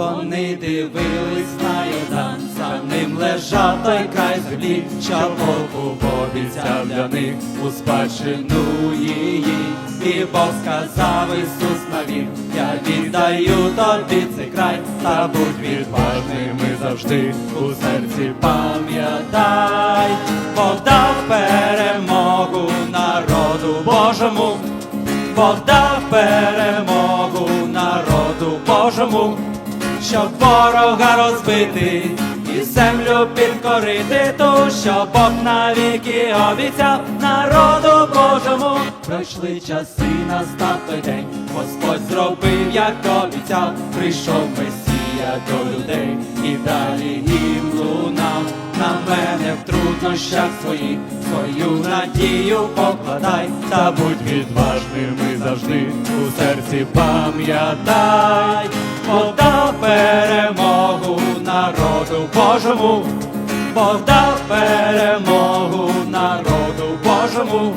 Вони дивились на Йордан, за ним лежав той край землі, Бог обіцяв для них у спадщину її. І Бог сказав Ісус навік, я віддаю тобі цей край, та будь відважними завжди у серці пам'ятай, Бог дав перемогу народу Божому. Бог дав перемогу народу Божому, щоб ворога розбити і землю підкорити ту, що Бог навіки обіцяв народу Божому. Пройшли часи, настав той день, Господь зробив, як обіцяв, прийшов Месія до людей і далі їм лунав. На мене в труднощах своїх свою надію покладай, та будь відважними завжди у серці пам'ятай, дав перемогу народу Божому, Бог дав перемогу народу Божому,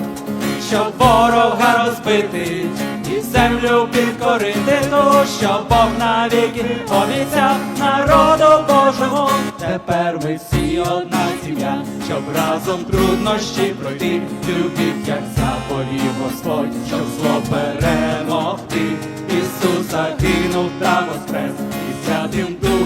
щоб ворога розбити і землю підкорити ту, що Бог навіки обіцяв народу Божому. Тепер ми всі одна сім'я, щоб разом труднощі пройти, любіть, як заповів Господь, щоб зло перемогти. Ісус загинув та воскрес,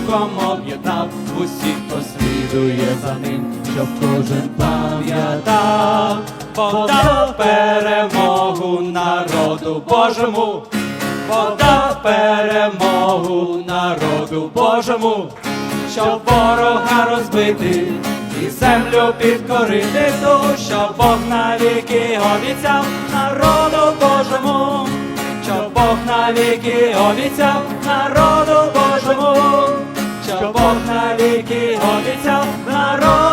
духом об'єднав усіх, хто слідує за ним, щоб кожен пам'ятав, Бог дав перемогу народу Божому, Бог дав перемогу народу Божому, щоб ворога розбити і землю підкорити що Бог навіки обіцяв народу Божому, що Бог навіки обіцяв народу Навіки обіцяв народу